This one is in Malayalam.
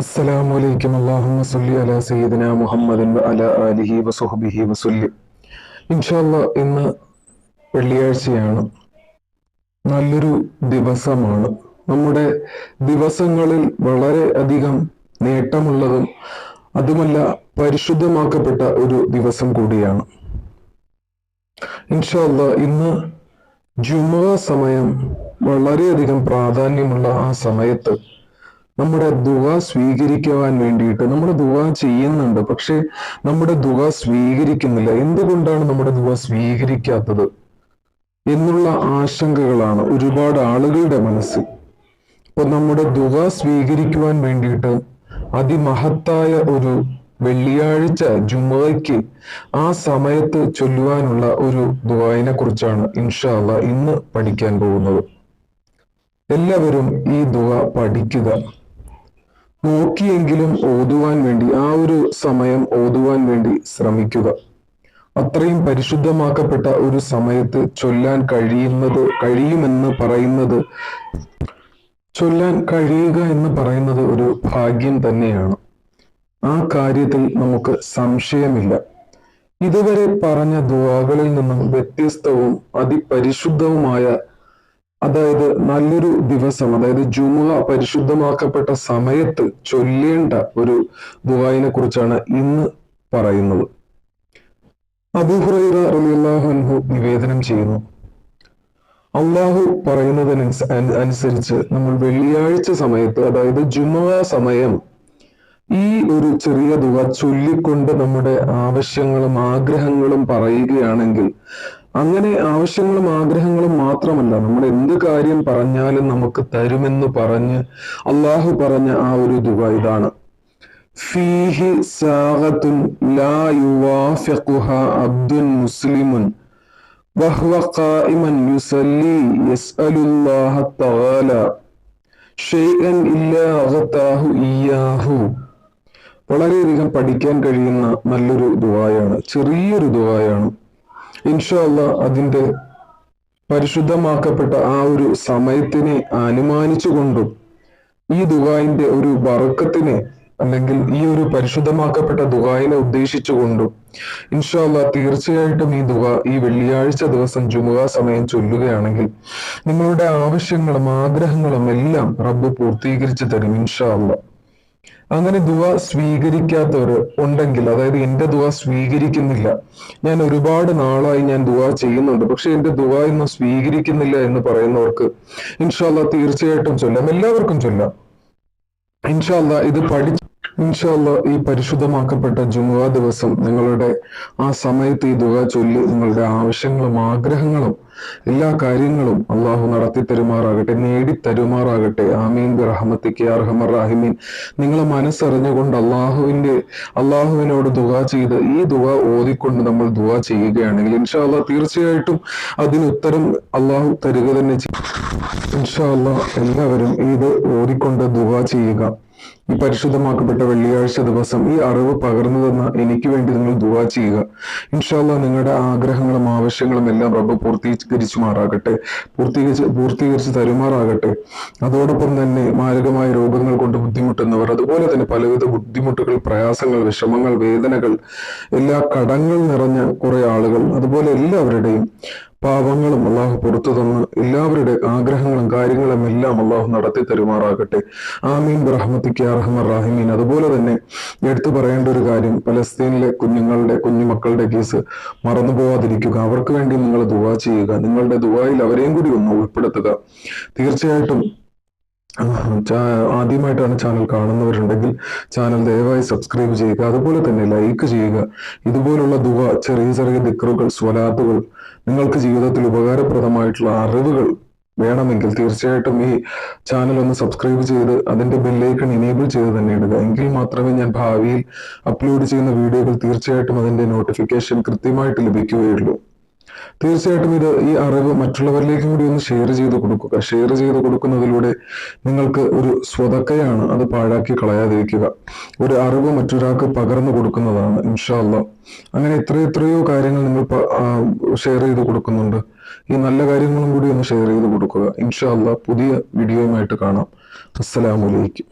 അസ്സലാമു അലൈക്കും അല്ലാഹുമ്മ സല്ലി അലാ സയ്യിദിന മുഹമ്മദിൻ അലാ ആലിഹി വസുഹ്ബിഹി വസല്ലി ഇൻഷാല്ല ഇന്ന് വെള്ളിയാഴ്ചയാണ്. നല്ലൊരു ദിവസമാണ്. നമ്മുടെ ദിവസങ്ങളിൽ വളരെ അധികം നേട്ടമുള്ളതും അതുമല്ല പരിശുദ്ധമാക്കപ്പെട്ട ഒരു ദിവസം കൂടിയാണ്. ഇൻഷാല്ല ഇന്ന് ജുമുഅ സമയം വളരെയധികം പ്രാധാന്യമുള്ള ആ സമയത്ത് നമ്മുടെ ദുവ സ്വീകരിക്കുവാൻ വേണ്ടിയിട്ട് നമ്മൾ ദുവ ചെയ്യുന്നുണ്ട്. പക്ഷെ നമ്മുടെ ദുവ സ്വീകരിക്കുന്നില്ല. എന്തുകൊണ്ടാണ് നമ്മുടെ ദുവ സ്വീകരിക്കാത്തത്? എന്നുള്ള ആശങ്കകളാണ് ഒരുപാട് ആളുകളുടെ മനസ്സിൽ അപ്പൊ നമ്മുടെ ദുവ സ്വീകരിക്കുവാൻ വേണ്ടിയിട്ട് അതിമഹത്തായ ഒരു വെള്ളിയാഴ്ച ജുമയ്ക്ക് ആ സമയത്ത് ചൊല്ലുവാനുള്ള ഒരു ദുവായിനെ കുറിച്ചാണ് ഇൻഷാല്ല ഇന്ന് പഠിക്കാൻ പോകുന്നത്. എല്ലാവരും ഈ ദുവ പഠിക്കുക. നോക്കിയെങ്കിലും ഓതുവാൻ വേണ്ടി ആ ഒരു സമയം ഓതുവാൻ വേണ്ടി ശ്രമിക്കുക. അത്രയും പരിശുദ്ധമാക്കപ്പെട്ട ഒരു സമയത്ത് ചൊല്ലാൻ കഴിയുന്നത് കഴിയുമെന്ന് പറയുന്നത് ചൊല്ലാൻ കഴിയുക എന്ന് പറയുന്നത് ഒരു ഭാഗ്യം തന്നെയാണ്. ആ കാര്യത്തിൽ നമുക്ക് സംശയമില്ല. ഇതുവരെ പറഞ്ഞ ദുവാകളിൽ നിന്നും വ്യത്യസ്തവും അതിപരിശുദ്ധവുമായ അതായത് നല്ലൊരു ദിവസം അതായത് ജുമുഅ പരിശുദ്ധമാക്കപ്പെട്ട സമയത്ത് ചൊല്ലേണ്ട ഒരു ദുവായിനെ കുറിച്ചാണ് ഇന്ന് പറയുന്നത്. അബൂഹുറൈറ റളിയല്ലാഹു അൻഹു നിവേദനം ചെയ്യുന്നു. അള്ളാഹു പറയുന്നതിന് അനുസരിച്ച് നമ്മൾ വെള്ളിയാഴ്ച സമയത്ത് അതായത് ജുമുഅ സമയം ഈ ഒരു ചെറിയ തുക ചൊല്ലിക്കൊണ്ട് നമ്മുടെ ആവശ്യങ്ങളും ആഗ്രഹങ്ങളും പറയുകയാണെങ്കിൽ അങ്ങനെ ആവശ്യങ്ങളും ആഗ്രഹങ്ങളും മാത്രമല്ല നമ്മൾ എന്ത് കാര്യം പറഞ്ഞാലും നമുക്ക് തരുമെന്ന് പറഞ്ഞ് അള്ളാഹു പറഞ്ഞ ആ ഒരു ദുവ ഇതാണ് ഫീഹി സാഗത്തുൻ ലാ യുവാഫിഖുഹ അബ്ദുൻ മുസ്ലിമുൻ وهو قائما يصلي يسأل الله تعالى شيئا إلا أغتاه إياه വളരെയധികം പഠിക്കാൻ കഴിയുന്ന നല്ലൊരു ദുവായാണ് ചെറിയൊരു ദുവായാണ് ഇൻഷല്ല അതിന്റെ പരിശുദ്ധമാക്കപ്പെട്ട ആ ഒരു സമയത്തിനെ അനുമാനിച്ചുകൊണ്ടും ഈ ദുബായിന്റെ ഒരു വറുക്കത്തിനെ അല്ലെങ്കിൽ ഈ ഒരു പരിശുദ്ധമാക്കപ്പെട്ട ദുവായിനെ ഉദ്ദേശിച്ചുകൊണ്ടും ഇൻഷാല്ല തീർച്ചയായിട്ടും ഈ ദുബ ഈ വെള്ളിയാഴ്ച ദിവസം ജുമുക സമയം ചൊല്ലുകയാണെങ്കിൽ നിങ്ങളുടെ ആവശ്യങ്ങളും ആഗ്രഹങ്ങളും എല്ലാം റബ്ബ് പൂർത്തീകരിച്ചു തരും ഇൻഷാല്ല അങ്ങനെ ദുവ സ്വീകരിക്കാത്തവർ ഉണ്ടെങ്കിൽ അതായത് എന്റെ ദുവ സ്വീകരിക്കുന്നില്ല. ഞാൻ ഒരുപാട് നാളായി ഞാൻ ദുവ ചെയ്യുന്നുണ്ട്. പക്ഷെ എന്റെ ദുവ ഇന്ന് സ്വീകരിക്കുന്നില്ല എന്ന് പറയുന്നവർക്ക് ഇൻഷാല്ല തീർച്ചയായിട്ടും ചൊല്ലാം. എല്ലാവർക്കും ചൊല്ലാം. ഇൻഷാല്ല ഇത് പഠിച്ച് ഇൻഷാല്ല ഈ പരിശുദ്ധമാക്കപ്പെട്ട ജുമുഅ ദിവസം നിങ്ങളുടെ ആ സമയത്ത് ഈ ദുവ ചൊല്ലി നിങ്ങളുടെ ആവശ്യങ്ങളും ആഗ്രഹങ്ങളും എല്ലാ കാര്യങ്ങളും അള്ളാഹു നടത്തി തരുമാറാകട്ടെ നേടിത്തരുമാറാകട്ടെ ആമീൻ. റഹമത്തിക്ക് അർഹമർ റാഹിമീൻ. നിങ്ങളെ മനസ്സറിഞ്ഞുകൊണ്ട് അള്ളാഹുവിന്റെ അള്ളാഹുവിനോട് ദുവ ചെയ്ത് ഈ ദുവ ഓതിക്കൊണ്ട് നമ്മൾ ദുവ ചെയ്യുകയാണെങ്കിൽ ഇൻഷാല്ല തീർച്ചയായിട്ടും അതിന് ഉത്തരം അള്ളാഹു തരിക തന്നെ ചെയ്യും. ഇൻഷാല്ല എല്ലാവരും ഇത് ഓതിക്കൊണ്ട് ദുവ ചെയ്യുക. ഈ പരിശുദ്ധമാക്കപ്പെട്ട വെള്ളിയാഴ്ച ദിവസം ഈ അറിവ് പകർന്നു തന്ന എനിക്ക് വേണ്ടി നിങ്ങൾ ദുവാ ചെയ്യുക. ഇൻഷാല്ല നിങ്ങളുടെ ആഗ്രഹങ്ങളും ആവശ്യങ്ങളും എല്ലാം റബ്ബ് പൂർത്തീകരിച്ചു മാറാകട്ടെ. പൂർത്തീകരിച്ച് പൂർത്തീകരിച്ച് തരുമാറാകട്ടെ. അതോടൊപ്പം തന്നെ മാരകമായ രോഗങ്ങൾ കൊണ്ട് ബുദ്ധിമുട്ടുന്നവർ അതുപോലെ തന്നെ പലവിധ ബുദ്ധിമുട്ടുകൾ പ്രയാസങ്ങൾ വിഷമങ്ങൾ വേദനകൾ എല്ലാ കടങ്ങൾ നിറഞ്ഞ കുറെ ആളുകൾ അതുപോലെ എല്ലാവരുടെയും പാപങ്ങളും അള്ളാഹു പുറത്തു തന്ന് എല്ലാവരുടെ ആഗ്രഹങ്ങളും കാര്യങ്ങളും എല്ലാം അള്ളാഹു നടത്തി തരുമാറാകട്ടെ. ആമീൻ. റഹ്മത്തിക്ക് അറഹമർ റാഹിമീൻ അതുപോലെ തന്നെ എടുത്തു പറയേണ്ട ഒരു കാര്യം പലസ്തീനിലെ കുഞ്ഞുങ്ങളുടെ കുഞ്ഞുമക്കളുടെ കേസ് മറന്നു പോവാതിരിക്കുക. അവർക്ക് വേണ്ടി നിങ്ങൾ ദുവാ ചെയ്യുക. നിങ്ങളുടെ ദുവായിൽ അവരെയും കൂടി ഒന്ന് ഉൾപ്പെടുത്തുക. തീർച്ചയായിട്ടും ആദ്യമായിട്ടാണ് ചാനൽ കാണുന്നവരുണ്ടെങ്കിൽ ചാനൽ ദയവായി സബ്സ്ക്രൈബ് ചെയ്യുക. അതുപോലെ തന്നെ ലൈക്ക് ചെയ്യുക. ഇതുപോലുള്ള ദുവ ചെറിയ ചെറിയ ദിക്റുകൾ സ്വലാത്തുകൾ നിങ്ങൾക്ക് ജീവിതത്തിൽ ഉപകാരപ്രദമായിട്ടുള്ള അറിവുകൾ വേണമെങ്കിൽ തീർച്ചയായിട്ടും ഈ ചാനൽ ഒന്ന് സബ്സ്ക്രൈബ് ചെയ്ത് അതിന്റെ ബെല്ലൈക്കൺ ഇനേബിൾ ചെയ്ത് തന്നെ ഇടുക. എങ്കിൽ മാത്രമേ ഞാൻ ഭാവിയിൽ അപ്ലോഡ് ചെയ്യുന്ന വീഡിയോകൾ തീർച്ചയായിട്ടും അതിന്റെ നോട്ടിഫിക്കേഷൻ കൃത്യമായിട്ട് ലഭിക്കുകയുള്ളൂ. തീർച്ചയായിട്ടും ഇത് ഈ അറിവ് മറ്റുള്ളവരിലേക്കും കൂടി ഒന്ന് ഷെയർ ചെയ്ത് കൊടുക്കുക. ഷെയർ ചെയ്ത് കൊടുക്കുന്നതിലൂടെ നിങ്ങൾക്ക് ഒരു സ്വതക്കയാണ് അത് പാഴാക്കി കളയാതിരിക്കുക. ഒരു അറിവ് മറ്റൊരാൾക്ക് പകർന്നു കൊടുക്കുന്നതാണ് ഇൻഷാല്ല അങ്ങനെ എത്ര എത്രയോ കാര്യങ്ങൾ നിങ്ങൾ ഷെയർ ചെയ്ത് കൊടുക്കുന്നുണ്ട്. ഈ നല്ല കാര്യങ്ങളും കൂടി ഒന്ന് ഷെയർ ചെയ്ത് കൊടുക്കുക. ഇൻഷാല്ല പുതിയ വീഡിയോയുമായിട്ട് കാണാം. അസ്സലാമലൈക്കും